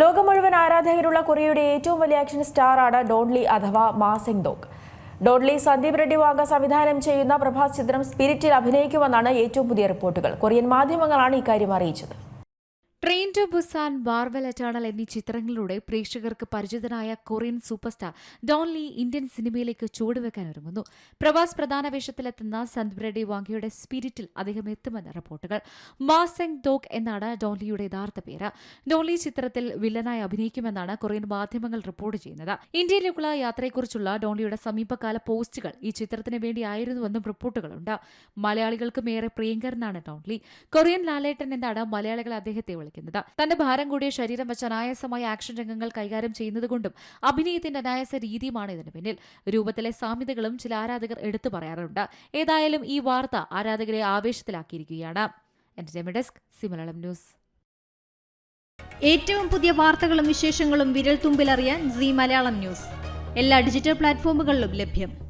ലോകം മുഴുവൻ ആരാധകരുള്ള കൊറിയയുടെ ഏറ്റവും വലിയ ആക്ഷൻ സ്റ്റാറാണ് ഡോൺലി അഥവാ മാസിംഗ് ദോക് ഡോൺലി സന്ദീപ് റെഡ്ഡി വാഗ സംവിധാനം ചെയ്യുന്ന പ്രഭാസ് ചിത്രം സ്പിരിറ്റിൽ അഭിനയിക്കുമെന്നാണ് ഏറ്റവും പുതിയ റിപ്പോർട്ടുകൾ. കൊറിയൻ മാധ്യമങ്ങളാണ് ഇക്കാര്യം അറിയിച്ചത്. Train to Busan Marvel Eternal എന്നീ ചിത്രങ്ങളിലൂടെ പ്രേക്ഷകർക്ക് പരിചിതനായ Korean super star Don Lee Indian സിനിമയിലേക്ക് ചുവടുവെക്കാൻ ഒരുങ്ങുന്നു. പ്രവാസ് പ്രധാന വേഷത്തിലെത്തുന്ന സന്ത് വാങ്കിയുടെ സ്പിരിറ്റിൽ അദ്ദേഹം എത്തുമെന്ന് റിപ്പോർട്ടുകൾ. മാസെങ് ദോക് എന്നാണ് ഡോൺലിയുടെ യഥാർത്ഥ പേര്. ഡോൺലി ചിത്രത്തിൽ വില്ലനായി അഭിനയിക്കുമെന്നാണ് കൊറിയൻ മാധ്യമങ്ങൾ റിപ്പോർട്ട് ചെയ്യുന്നത്. ഇന്ത്യയിലേക്കുള്ള യാത്രയെക്കുറിച്ചുള്ള ഡോൺലിയുടെ സമീപകാല പോസ്റ്റുകൾ ഈ ചിത്രത്തിന് വേണ്ടിയായിരുന്നുവെന്നും റിപ്പോർട്ടുകളുണ്ട്. മലയാളികൾക്കും ഏറെ പ്രിയങ്കരനാണ് ഡോൺലി കൊറിയൻ ലാലേട്ടൻ എന്നാണ് മലയാളികൾ അദ്ദേഹത്തെ വിളിക്കുന്നത്. തന്റെ ഭാരം കൂടിയ ശരീരം വെച്ച് അനായാസമായ ആക്ഷൻ രംഗങ്ങൾ കൈകാര്യം ചെയ്യുന്നതുകൊണ്ടും അഭിനയത്തിന്റെ അനായാസ രീതിയുമാണ് ഇതിന് പിന്നിൽ. രൂപത്തിലെ സാമ്യതകളും ചില ആരാധകർ എടുത്തു പറയാറുണ്ട്. ഏതായാലും ഈ വാർത്ത ആരാധകരെ ആവേശത്തിലാക്കിയിരിക്കുകയാണ്. Desk news. ഏറ്റവും പുതിയ വാർത്തകളും വിശേഷങ്ങളും വിരൽ തുമ്പിലറിയാൻ സി മലയാളം ന്യൂസ്. എല്ലാ ഡിജിറ്റൽ പ്ലാറ്റ്ഫോമുകളിലും ലഭ്യം.